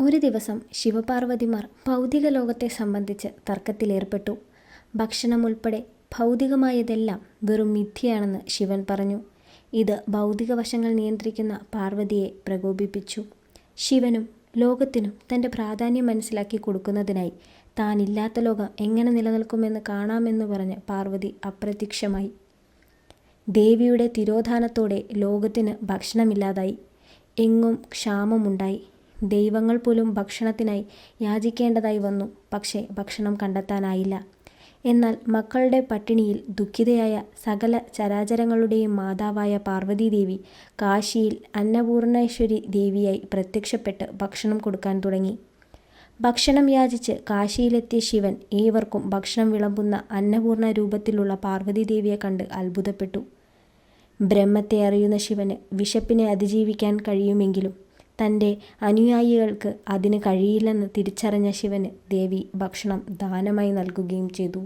ഒരു ദിവസം ശിവപാർവതിമാർ ഭൗതിക ലോകത്തെ സംബന്ധിച്ച് തർക്കത്തിലേർപ്പെട്ടു. ഭക്ഷണം ഉൾപ്പെടെ ഭൗതികമായതെല്ലാം വെറും മിഥ്യയാണെന്ന് ശിവൻ പറഞ്ഞു. ഇത് ഭൗതിക വശങ്ങൾ നിയന്ത്രിക്കുന്ന പാർവതിയെ പ്രകോപിപ്പിച്ചു. ശിവനും ലോകത്തിനും തന്റെ പ്രാധാന്യം മനസ്സിലാക്കി കൊടുക്കുന്നതിനായി താനില്ലാത്ത ലോകം എങ്ങനെ നിലനിൽക്കുമെന്ന് കാണാമെന്ന് പറഞ്ഞ് പാർവതി അപ്രത്യക്ഷമായി. ദേവിയുടെ തിരോധാനത്തോടെ ലോകത്തിന് ഭക്ഷണമില്ലാതായി. എങ്ങും ക്ഷാമമുണ്ടായി. ദൈവങ്ങൾ പോലും ഭക്ഷണത്തിനായി യാചിക്കേണ്ടതായി വന്നു. പക്ഷേ ഭക്ഷണം കണ്ടെത്താനായില്ല. എന്നാൽ മക്കളുടെ പട്ടിണിയിൽ ദുഃഖിതയായ സകല ചരാചരങ്ങളുടെയും മാതാവായ പാർവതി ദേവി കാശിയിൽ അന്നപൂർണേശ്വരി ദേവിയായി പ്രത്യക്ഷപ്പെട്ട് ഭക്ഷണം കൊടുക്കാൻ തുടങ്ങി. ഭക്ഷണം യാചിച്ച് കാശിയിലെത്തിയ ശിവൻ ഏവർക്കും ഭക്ഷണം വിളമ്പുന്ന അന്നപൂർണ രൂപത്തിലുള്ള പാർവതി ദേവിയെ കണ്ട് അത്ഭുതപ്പെട്ടു. ബ്രഹ്മത്തെ അറിയുന്ന ശിവന് വിശപ്പിനെ അതിജീവിക്കാൻ കഴിയുമെങ്കിലും തന്റെ അനുയായികൾക്ക് അതിന് കഴിയില്ലെന്ന് തിരിച്ചറിഞ്ഞ ശിവന് ദേവി ഭക്ഷണം ദാനമായി നൽകുകയും ചെയ്തു.